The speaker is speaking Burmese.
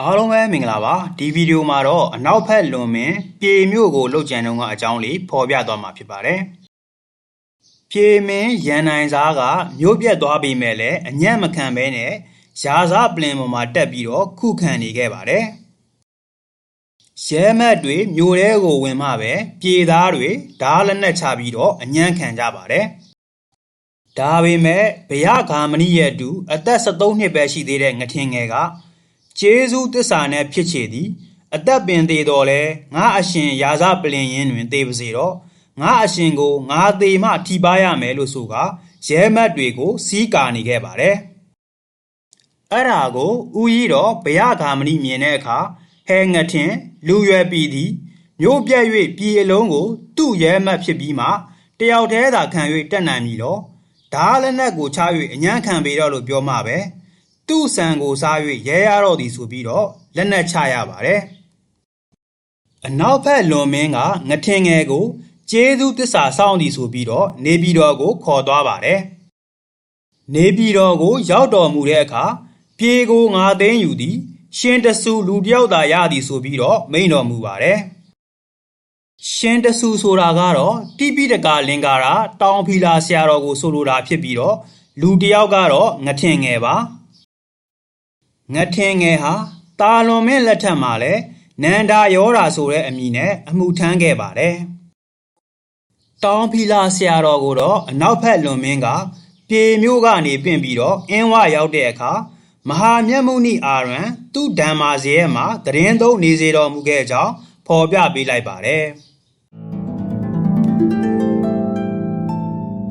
အားလုံးပဲမင်္ဂလာပါဒီဗီဒီယိုမှာတော့အနောက်ဘက်လွန်မင်းပြေမြို့ကိုလှုပ်ကြံတော့ကအကြောင်းလေးဖော်ပြသွားမှာဖြစ်ပါတယ်ပြေမင်းရန်နိုင်စားကမြို့ပြက်သွားပြီးမဲ့လည်းအညံ့မခံဘဲနဲ့ရာစားပလင်ပေါ်မှာတက်ပြီးတော့ခုခံနေခဲ့ပါတယ်ရဲမက်တွေမြို့ထဲကိုဝင်မှပဲပြေသားတွေဓားလက်နက်ချပြီးတော့အညံ့ခံကြပါတယ်ဒါပေမဲ့ဗရဂါမဏိရဲ့အတူအသက်73နှစ်ပဲရှိသေးတဲ့ငထင်ငယ်က ကျေးဇူးတစ္ဆာနဲ့ဖြစ်ချေသည်အသက်ပင်သေးတော်လဲငါအရှင်ရာဇပလင်ရင်တွင်သေပါစေတော့ငါအရှင်ကိုငါသေးမှထိပါရမယ်လို့ဆိုကရဲမတ်တွေကို စီးကာနေခဲ့ပါတယ်အဲ့ဒါကိုဦးကြီးတော့ဘရဂါမဏိမြင်တဲ့အခါဟဲငထင်လူရွယ်ပြည်သည်မြို့ပြက်၍ပြည်အလုံးကို သူ့ရဲမတ်ဖြစ်ပြီးမှတယောက်တည်းသာခံ၍တက်နိုင်ပြီတော့ဓာလက်နက်ကိုချ၍အညံ့ခံပေတော့လို့ပြောမှပဲ သူ့ဆံကိုစား၍ရဲရတော့သည်ဆိုပြီးတော့လက်နက်ချရပါတယ်။အနောက်ဘက်လွန်မင်းကငထင်ငယ်ကိုကျေးဇူးတစ္ဆာစောင့်သည်ဆိုပြီးတော့နေပြည်တော်ကိုခေါ်သွားပါတယ်။နေပြည်တော်ကို ရောက်တော်မူတဲ့အခါပြေကိုငါသိမ်းယူသည် ရှင်တဆူလူတယောက်သာရသည်ဆိုပြီးတော့မိန်တော်မူပါတယ်။ရှင်တဆူဆိုတာကတော့တိပိတကလင်္ကာရာတောင်ဖီလာဆရာတော်ကိုဆိုလိုတာဖြစ်ပြီးတော့လူတယောက်ကတော့ငထင်ငယ်ပါ ငထင်ငယ်ဟာတာလွန်မင်းလက်ထက်မှာလဲနန္ဒာယောဓာဆိုတဲ့အမည်နဲ့အမှုထမ်းခဲ့ပါတယ်။တောင်ဖီလာဆရာတော်ကိုတော့အနောက်ဘက်လွန်မင်းကပြေမျိုးကနေပင့်ပြီးတော့အင်းဝရောက်တဲ့အခါမဟာမြတ်မုနိအာရံသူ့ဓမ္မာစရဲမှာတရင်သုံးနေစေတော်မူခဲ့ကြောင်းဖော်ပြပေးလိုက်ပါတယ်။